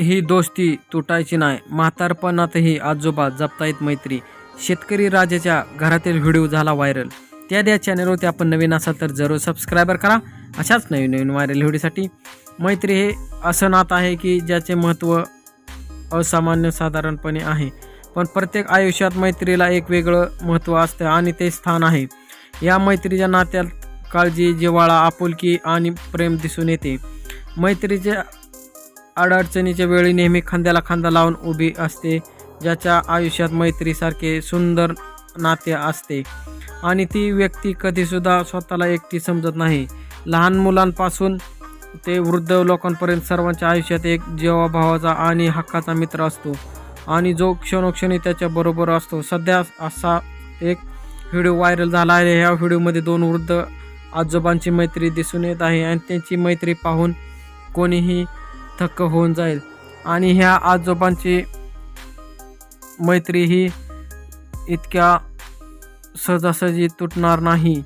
ही दोस्ती तुटायची नाही. म्हातारपणातही आजोबा जपतायत मैत्री. शेतकरी राजाच्या घरातील व्हिडिओ झाला व्हायरल. त्या द्या चॅनलवरती आपण नवीन असाल तर जरूर सबस्क्रायबर करा. अशाच नवीन नवीन व्हायरल व्हिडिओसाठी. मैत्री हे असं नातं आहे की ज्याचे महत्त्व असामान्य साधारणपणे आहे. पण प्रत्येक आयुष्यात मैत्रीला एक वेगळं महत्त्व असतं आणि ते स्थान आहे. या मैत्रीच्या नात्यात काळजी जिव्हाळा आपुलकी आणि प्रेम दिसून येते. मैत्रीच्या अडचणीच्या वेळी नेहमी खांद्याला खांदा लावून उभी असते ज्याच्या आयुष्यात मैत्रीसारखे सुंदर नाते असते. आणि ती व्यक्ती कधीसुद्धा स्वतःला एकटी समजत नाही. लहान मुलांपासून ते वृद्ध लोकांपर्यंत सर्वांच्या आयुष्यात एक जीवाभावाचा आणि हक्काचा मित्र असतो. आणि जो क्षणोक्षणी त्याच्याबरोबर असतो. सध्या असा एक व्हिडिओ व्हायरल झाला आहे. ह्या व्हिडिओमध्ये दोन वृद्ध आजोबांची मैत्री दिसून येत आहे आणि त्यांची मैत्री पाहून कोणीही थक्क होऊन जाईल. आणि ह्या आजोबांची मैत्री ही इतक्या सहजासहजी तुटणार नाही.